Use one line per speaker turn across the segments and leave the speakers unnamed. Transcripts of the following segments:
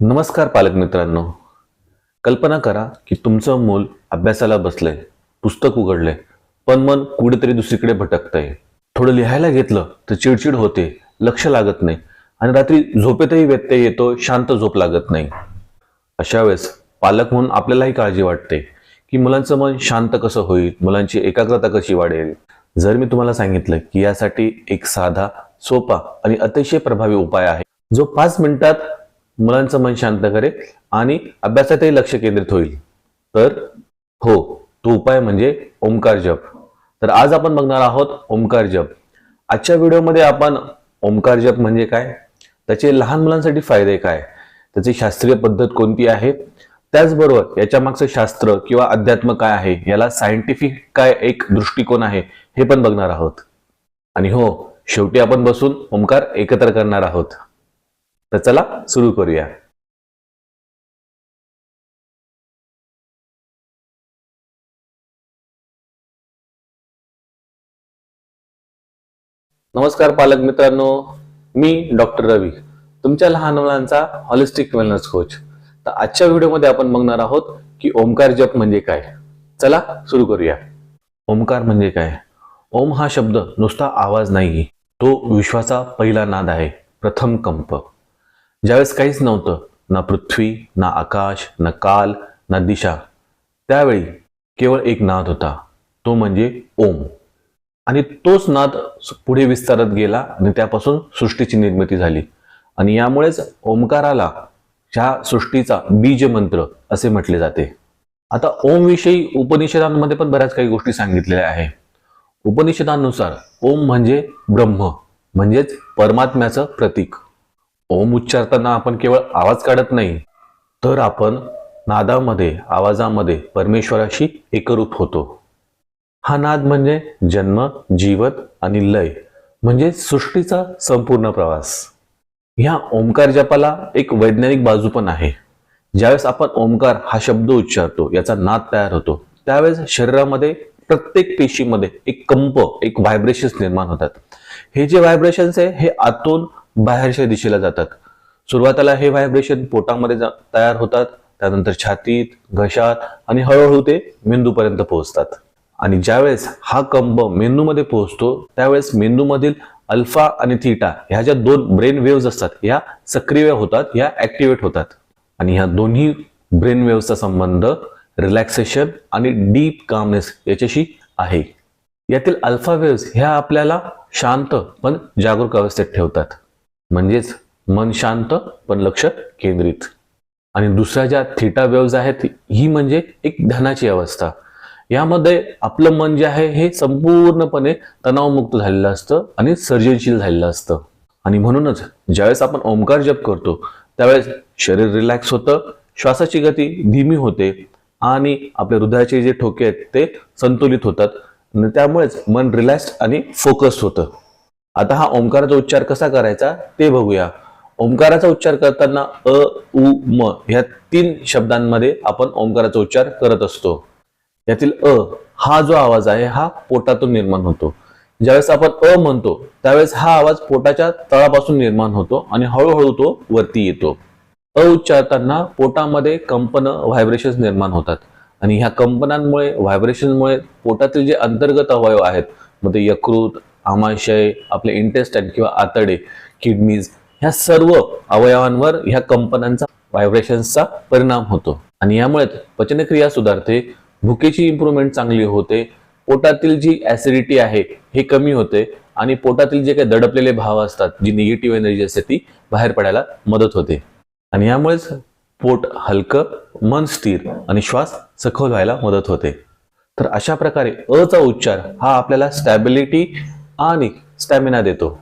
नमस्कार पालक मित्रांनो. कल्पना करा की तुमचं मूल अभ्यासाला बसलंय पुस्तक उघडलंय पण मन कुठेतरी दुसरीकडे भटकतंय. थोडं लिहायला घेतलं तर चिडचिड होते लक्ष लागत नाही आणि रात्री झोपेतही व्यत्यय येतो शांत झोप लागत नाही. अशा वेळेस पालक म्हणून आपल्यालाही काळजी वाटते की मुलांचं मन शांत कसं होईल मुलांची एकाग्रता कशी वाढेल. जर मी तुम्हाला सांगितलं की यासाठी एक साधा सोपा आणि अतिशय प्रभावी उपाय आहे जो पाच मिनिटात मुलांचं मन शांत करेल आणि अभ्यासातही लक्ष केंद्रित होईल. तर हो तो उपाय म्हणजे ओंकार जप. तर आज आपण बघणार आहोत ओंकार जप. आजच्या व्हिडिओमध्ये आपण ओंकार जप म्हणजे काय? त्याचे लहान मुलांसाठी फायदे काय? त्याची शास्त्रीय पद्धत कोणती आहे? त्याचबरोबर याच्या मागचं शास्त्र किंवा अध्यात्म काय आहे? याला सायंटिफिक काय एक दृष्टिकोन आहे? हे पण बघणार आहोत. आणि हो शेवटी आपण बसून ओंकार एकत्र करणार आहोत. तर चला सुरू करूया. नमस्कार पालक मित्रांनो मी डॉक्टर रवी तुमच्या लहान मुलांचा हॉलिस्टिक वेलनेस कोच तर आजच्या व्हिडिओमध्ये आपण बघणार आहोत की ओमकार जप म्हणजे काय. चला सुरू करूया. ओमकार म्हणजे काय? ओम हा शब्द नुसता आवाज नाही तो विश्वाचा पहिला नाद आहे प्रथम कंप. ज्यावेळेस काहीच नव्हतं ना पृथ्वी ना आकाश ना काल ना दिशा त्यावेळी केवळ एक नाद होता तो म्हणजे ओम. आणि तोच नाद पुढे विस्तारत गेला आणि त्यापासून सृष्टीची निर्मिती झाली. आणि यामुळेच ओंकाराला ह्या सृष्टीचा बीज मंत्र असे म्हटले जाते. आता ओम विषयी उपनिषदांमध्ये पण बऱ्याच काही गोष्टी सांगितलेल्या आहे उपनिषदांनुसार ओम म्हणजे ब्रह्म म्हणजेच परमात्म्याचं प्रतीक. ओम उच्चारताना आपण केवळ आवाज काढत नाही तर आपण नादामध्ये आवाजामध्ये परमेश्वराशी एकरूप होतो. हा नाद म्हणजे जन्म जीवन आणि लय म्हणजे सृष्टीचा संपूर्ण प्रवास. ह्या ओंकार जपाला एक वैज्ञानिक बाजू पण आहे. ज्यावेळेस आपण ओंकार हा शब्द उच्चारतो याचा नाद तयार होतो त्यावेळेस शरीरामध्ये प्रत्येक पेशीमध्ये एक कंप एक व्हायब्रेशन्स निर्माण होतात. हे जे व्हायब्रेशन्स आहे हे आतून बाहेरच्या दिशेला जातात. सुरुवातीला हे व्हायब्रेशन पोटामध्ये जा- तयार होतात. त्यानंतर छातीत घशात आणि हळूहळू ते मेंदूपर्यंत पोहोचतात. आणि ज्यावेळेस हा कंब मेंदूमध्ये पोहोचतो त्यावेळेस मेंदूमधील अल्फा आणि थीटा ह्या ज्या दोन ब्रेन वेव्ज असतात ह्या सक्रिय होतात ह्या ऍक्टिव्हेट होतात. आणि ह्या दोन्ही ब्रेन वेव्हचा संबंध रिलॅक्सेशन आणि डीप कामनेस याच्याशी आहे. यातील अल्फा वेव्स ह्या आपल्याला शांत पण जागरूक अवस्थेत ठेवतात. म्हणजेच मन शांत पण लक्ष केंद्रित. आणि दुसऱ्या ज्या थिटा वेव्ज आहेत ही म्हणजे एक ध्यानाची अवस्था. यामध्ये आपलं मन जे आहे हे संपूर्णपणे तणावमुक्त झालेलं असतं आणि सर्जनशील झालेलं असतं. आणि म्हणूनच ज्यावेळेस आपण ओंकार जप करतो त्यावेळेस शरीर रिलॅक्स होतं श्वासाची गती धीमी होते आणि आपल्या हृदयाचे जे ठोके आहेत ते संतुलित होतात. आणि त्यामुळेच मन रिलॅक्स आणि फोकस्ड होतं. आता हा ओंकाराचा उच्चार कसा करायचा ते बघूया. ओंकाराचा उच्चार करताना अ उ म ह्या तीन शब्दांमध्ये आपण ओंकाराचा उच्चार करत असतो. यातील अ हा जो आवाज आहे हा पोटातून निर्माण होतो. ज्यावेळेस आपण अ म्हणतो त्यावेळेस हा आवाज पोटाच्या तळापासून निर्माण होतो आणि हळूहळू तो वरती येतो. अ उच्चारताना पोटामध्ये कंपन व्हायब्रेशन्स निर्माण होतात. आणि ह्या कंपनांमुळे व्हायब्रेशनमुळे पोटातील जे अंतर्गत अवयव आहेत मग ते यकृत आमाशय आपले इंटेस्टाईन किंवा आतडे किडनीज ह्या सर्व अवयवांवर ह्या कंपन्यांचा व्हायब्रेशन्सचा परिणाम होतो. आणि यामुळे पचनक्रिया सुधारते भुकेची इम्प्रूव्हमेंट चांगली होते पोटातील जी ऍसिडिटी आहे हे कमी होते आणि पोटातील जे काही दडपलेले भाव असतात जी निगेटिव्ह एनर्जी असते ती बाहेर पडायला मदत होते. आणि यामुळेच पोट हलकं मन स्थिर आणि श्वास सखोल व्हायला मदत होते. तर अशा प्रकारे अ चा उच्चार हा आपल्याला स्टॅबिलिटी आणि स्टॅमिना देतो.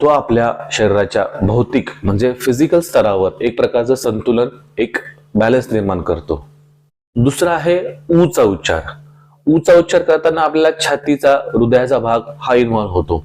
तो आपल्या शरीराच्या भौतिक म्हणजे फिजिकल स्तरावर एक प्रकारचं संतुलन एक बॅलन्स निर्माण करतो. दुसरा आहे ऊचा उच्चार. ऊचा उच्चार करताना आपल्याला छातीचा हृदयाचा भाग हा इन्व्हॉल्व होतो.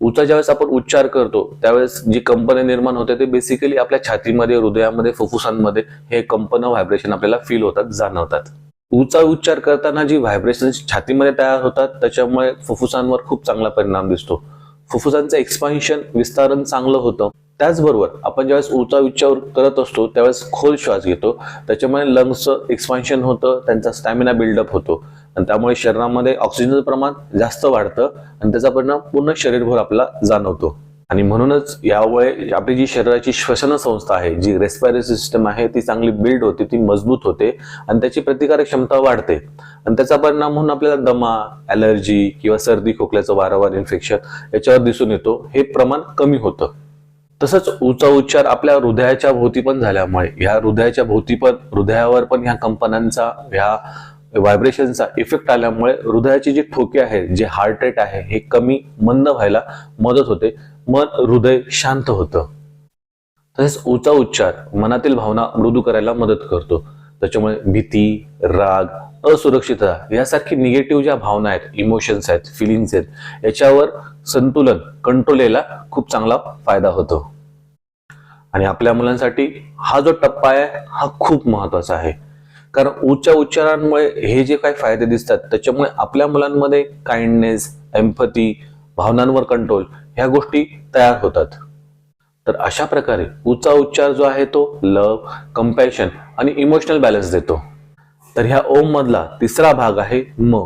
ऊचा ज्यावेळेस आपण उच्चार करतो त्यावेळेस जी कंपन निर्माण होते ते बेसिकली आपल्या छातीमध्ये हृदयामध्ये फुफ्फुसांमध्ये हे कंपन व्हायब्रेशन आपल्याला फील होतात जाणवतात. उचा उच्चार करताना जी व्हायब्रेशन छातीमध्ये तयार होतात त्याच्यामुळे फुफ्फुसांवर खूप चांगला परिणाम दिसतो. फुफ्फुसांचं एक्सपान्शन विस्तारण चांगलं होतं. त्याचबरोबर आपण ज्यावेळेस उचा उच्चार करत असतो त्यावेळेस खोल श्वास घेतो. त्याच्यामुळे लंग्सचं एक्सपान्शन होतं त्यांचा स्टॅमिना बिल्डअप होतो. आणि त्यामुळे शरीरामध्ये ऑक्सिजनचं प्रमाण जास्त वाढतं आणि त्याचा परिणाम पूर्ण शरीरभर आपला जाणवतो. आणि म्हणूनच यामुळे आपली जी शरीराची श्वसन संस्था आहे जी रेस्पायरी सिस्टम आहे ती चांगली बिल्ड होते ती मजबूत होते आणि त्याची प्रतिकारक क्षमता वाढते. आणि त्याचा परिणाम म्हणून आपल्याला दमा ॲलर्जी किंवा सर्दी खोकल्याचं वारंवार इन्फेक्शन याच्यावर दिसून येतो. हे प्रमाण कमी होतं. तसंच उचा उच्चार आपल्या हृदयाच्या भोवती पण झाल्यामुळे ह्या हृदयाच्या भोवती पण हृदयावर पण ह्या कंपनांचा ह्या व्हायब्रेशनचा इफेक्ट आल्यामुळे हृदयाचे जे ठोके आहे जे हार्ट रेट आहे हे कमी मंद व्हायला मदत होते. मन हृदय शांत होतं. तसेच उचा उच्चार मनातील भावना मृदू करायला मदत करतो. त्याच्यामुळे भीती राग असुरक्षितता यासारखी निगेटिव्ह ज्या भावना आहेत इमोशन्स आहेत फिलिंग्स आहेत याच्यावर संतुलन कंट्रोल यायला खूप चांगला फायदा होतो. आणि आपल्या मुलांसाठी हा जो टप्पा आहे हा खूप महत्त्वाचा आहे. कारण उच्चा उच्चारांमुळे हे जे काही फायदे दिसतात त्याच्यामुळे आपल्या मुलांमध्ये काइंडनेस एम्पथी भावनांवर कंट्रोल ह्या गोष्टी तयार होतात. तर अशा प्रकारे उचा उच्चार जो आहे तो लव कम्पॅशन आणि इमोशनल बॅलन्स देतो. तर ह्या ओम मधला तिसरा भाग आहे म.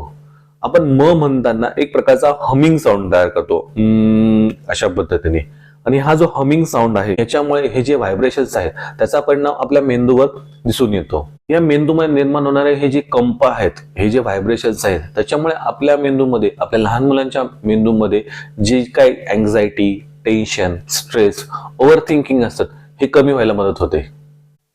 आपण म म्हणताना एक प्रकारचा हमिंग साऊंड तयार करतो. अशा पद्धतीने. आणि हा जो हमिंग साऊंड आहे याच्यामुळे हे जे व्हायब्रेशन्स आहेत त्याचा परिणाम आपल्या मेंदूवर दिसून येतो. या मेंदूमध्ये निर्माण होणारे हे जे कंप आहेत हे जे व्हायब्रेशन्स आहेत त्याच्यामुळे आपल्या मेंदूमध्ये आपल्या लहान मुलांच्या मेंदूमध्ये जे काही anxiety tension stress overthinking असतात हे कमी व्हायला मदत होते.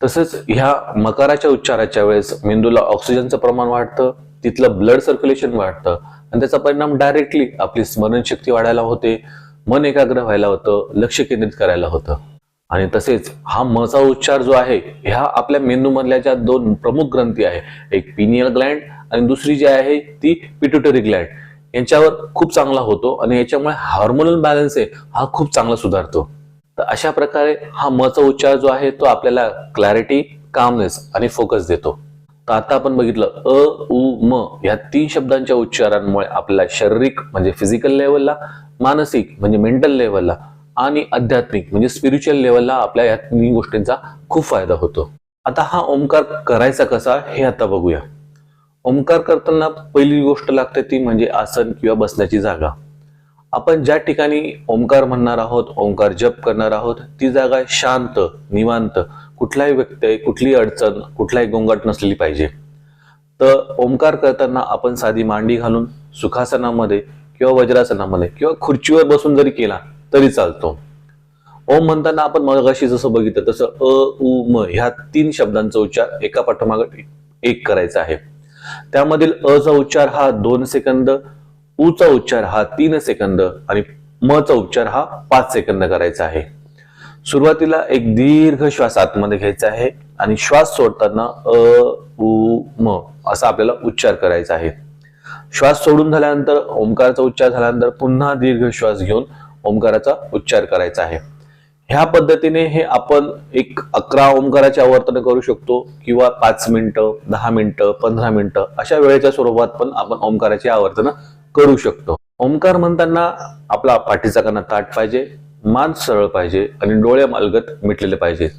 तसंच ह्या मकाराच्या उच्चाराच्या वेळेस मेंदूला ऑक्सिजनचं प्रमाण वाढतं तिथलं ब्लड सर्क्युलेशन वाढतं आणि त्याचा परिणाम डायरेक्टली आपली स्मरणशक्ती वाढायला होते मन एकाग्र व्हायला होतं लक्ष केंद्रित करायला होतं. आणि तसेच हा मचा उच्चार जो आहे ह्या आपल्या मेंदूमधल्या ज्या दोन प्रमुख ग्रंथी आहे एक पिनियल ग्लँड आणि दुसरी जी आहे ती पिट्युटरी ग्लँड यांच्यावर खूप चांगला होतो आणि याच्यामुळे हार्मोनल बॅलन्स आहे हा खूप चांगला सुधारतो. तर अशा प्रकारे हा मचा उच्चार जो आहे तो आपल्याला क्लॅरिटी कामनेस आणि फोकस देतो. तर आता आपण बघितलं अ उ म या तीन शब्दांच्या उच्चारांमुळे आपल्याला शारीरिक म्हणजे फिजिकल लेवलला मानसिक म्हणजे मेंटल लेवलला आणि आध्यात्मिक म्हणजे स्पिरिच्युअल लेवलला आपल्या या तिन्ही गोष्टींचा खूप फायदा होतो. आता हा ओंकार करायचा कसा हे आता बघूया. ओंकार करताना पहिली गोष्ट लागते ती म्हणजे आसन किंवा बसण्याची जागा. आपण ज्या ठिकाणी ओंकार म्हणणार आहोत ओंकार जप करणार आहोत ती जागा शांत निवांत कुठलाही व्यक्ती कुठलीही अडचण कुठलाही गोंगाट नसलेली पाहिजे. तर ओंकार करताना आपण साधी मांडी घालून सुखासनामध्ये किंवा वज्रासनामध्ये किंवा खुर्चीवर बसून जरी केला तरी चालतो. ओम म्हणताना आपण मगाशी जसं बघितलं तसं अ उ म ह्या तीन शब्दांचा उच्चार एका पाठोमाग एक करायचा आहे. त्यामधील अ चा उच्चार हा दोन सेकंद उ चा उच्चार हा तीन सेकंद आणि म चा उच्चार हा पाच सेकंद करायचा आहे. सुरुवातीला एक दीर्घ श्वास आतमध्ये घ्यायचा आहे आणि श्वास सोडताना अ उ म असा आपल्याला उच्चार करायचा आहे. श्वास सोडून झाल्यानंतर ओंकाराचा उच्चार झाल्यानंतर पुन्हा दीर्घ श्वास घेऊन ओंकाराचा उच्चार करायचा आहे. ह्या पद्धतीने हे आपण एक अकरा ओंकाराचे आवर्तन करू शकतो किंवा पाच मिनिटं दहा मिनिटं पंधरा मिनिटं अशा वेळेच्या स्वरूपात पण आपण ओंकाराची आवर्तन करू शकतो. ओंकार म्हणताना आपला पाठीचा कणा ताट पाहिजे मान सरळ पाहिजे आणि डोळे मालगत मिटलेले पाहिजे.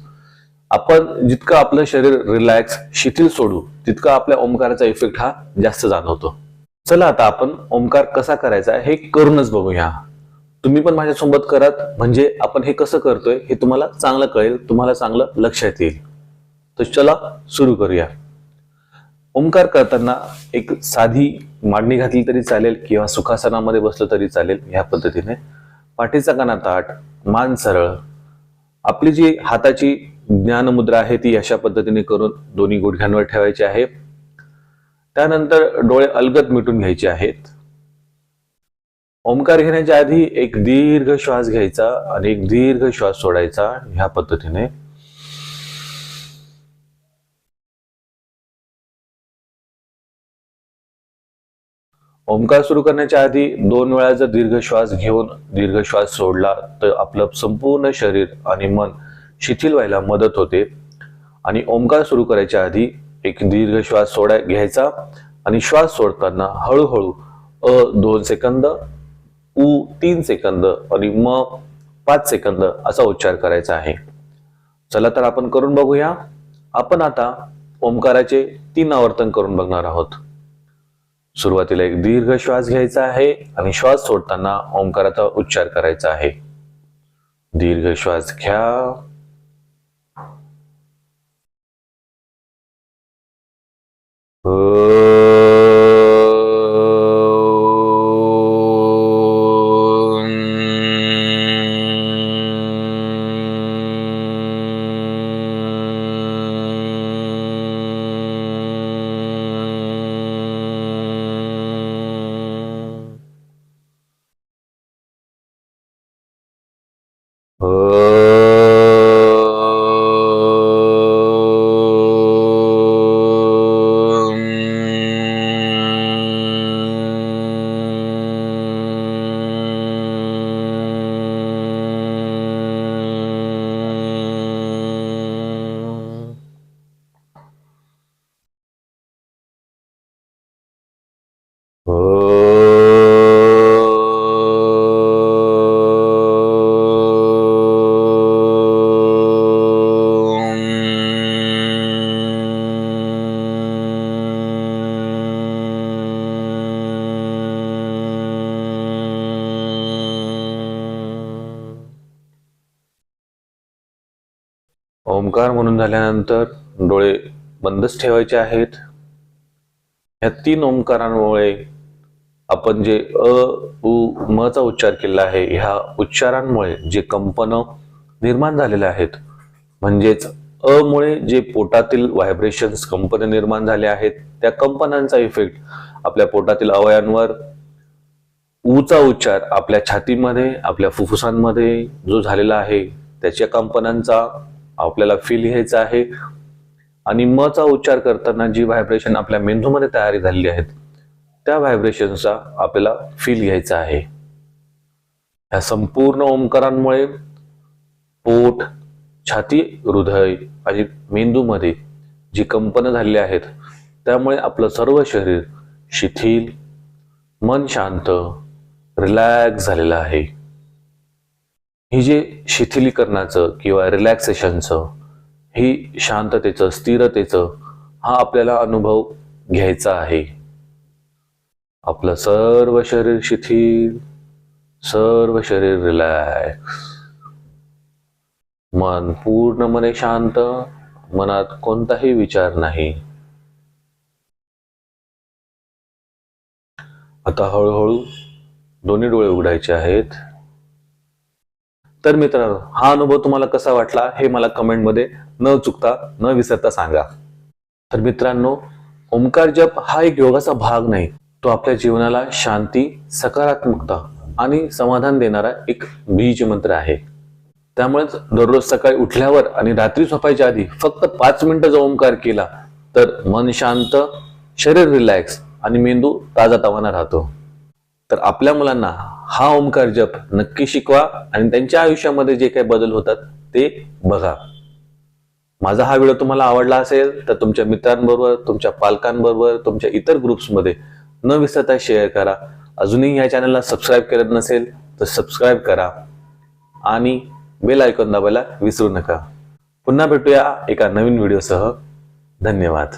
आपण जितकं आपलं शरीर रिलॅक्स शिथिल सोडू तितका आपल्या ओंकाराचा इफेक्ट हा जास्त जाणवतो. चला आता आपण ओंकार कसा करायचा हे करूनच बघूया. तुम्ही पण माझ्यासोबत करात म्हणजे आपण हे कसं करतोय हे तुम्हाला चांगलं कळेल तुम्हाला चांगलं लक्षात येईल. तर चला सुरू करूया. ओंकार करताना एक साधी मांडणी घातली तरी चालेल किंवा सुखासनामध्ये बसलं तरी चालेल ह्या पद्धतीने. पाठीचा काना ताट मान सरळ. आपली जी हाताची ज्ञानमुद्रा आहे ती अशा पद्धतीने करून दोन्ही गुडघ्यांवर ठेवायची आहे. त्यानंतर डोळे अलगत मिटून घ्यायचे आहेत. ओंकार घेण्याच्या आधी एक दीर्घ श्वास घ्यायचा आणि एक दीर्घ श्वास सोडायचा ह्या पद्धतीने. ओंकार सुरू करण्याच्या आधी दोन वेळा जर दीर्घ श्वास घेऊन दीर्घ श्वास सोडला तर आपलं संपूर्ण शरीर आणि मन शिथिल व्हायला मदत होते. आणि ओंकार सुरू करायच्या आधी एक दीर्घ श्वास सोडाय घ्यायचा आणि श्वास सोडताना हळूहळू अ दोन सेकंद उ तीन सेकंद आणि म पाच सेकंद असा उच्चार करायचा आहे. चला तर आपण करून बघूया. आपण आता ओंकाराचे तीन आवर्तन करून बघणार आहोत. सुरुवातीला एक दीर्घ श्वास घ्यायचा आहे आणि श्वास सोडताना ओंकाराचा उच्चार करायचा आहे. दीर्घ श्वास घ्या. ओंकार झाल्यानंतर डोळे बंदच ठेवायचे आहेत. ह्या तीन ओंकारांमुळे आपण जे अ उ म चा उच्चार केला आहे ह्या उच्चारांमुळे जे कंपन निर्माण झालेले आहेत म्हणजेच अ मुळे जे पोटातील व्हायब्रेशन्स कंपन निर्माण झाले आहेत त्या कंपनांचा इफेक्ट आपल्या पोटातील अवयांवर ऊचा उच्चार आपल्या छातीमध्ये आपल्या फुफ्फुसांमध्ये जो झालेला आहे त्याच्या कंपनांचा आपल्याला फील घ्यायचं आहे. आणि म चा उच्चार करताना जी व्हायब्रेशन आपल्या मेंदूमध्ये तयारी झालेली आहेत त्या व्हायब्रेशनचा आपल्याला फील घ्यायचा आहे. या संपूर्ण ओंकारांमुळे पोट छाती हृदय आणि मेंदूमध्ये जी कंपन झालेली आहेत त्यामुळे आपलं सर्व शरीर शिथिल मन शांत रिलॅक्स झालेलं आहे. ही जे शिथिलीकरणाचं किंवा रिलॅक्सेशनचं ही शांततेचं स्थिरतेचं हा आपल्याला अनुभव घ्यायचा आहे. आपलं सर्व शरीर शिथिल सर्व शरीर रिलॅक्स मन पूर्णपणे शांत मनात कोणताही विचार नाही. आता हळूहळू दोन्ही डोळे उघडायचे आहेत. तर मित्रांनो हा अनुभव तुम्हाला कसा वाटला हे मला कमेंटमध्ये न चुकता न विसरता सांगा. तर मित्रांनो ओंकार जप हा एक योगाचा भाग नाही. तो आपल्या जीवनाला शांती सकारात्मकता आणि समाधान देणारा एक बीज मंत्र आहे. त्यामुळेच दररोज सकाळी उठल्यावर आणि रात्री झोपायच्या आधी फक्त पाच मिनिटं जो ओंकार केला तर मन शांत शरीर रिलॅक्स आणि मेंदू ताजा तवाना राहतो. तर आपल्या मुलांना हा ओंकार जप नक्की शिकवा आणि त्यांच्या आयुष्यामध्ये जे काही बदल होतात ते बघा. माझा हा व्हिडिओ तुम्हाला आवडला असेल तर तुमच्या मित्रांबरोबर तुमच्या पालकांबरोबर तुमच्या इतर ग्रुप्समध्ये न विसरता शेअर करा. अजूनही या चॅनलला सबस्क्राईब केलं नसेल तर सबस्क्राईब करा आणि बेल आयकॉन दाबायला विसरू नका. पुन्हा भेटूया एका नवीन व्हिडिओसह धन्यवाद.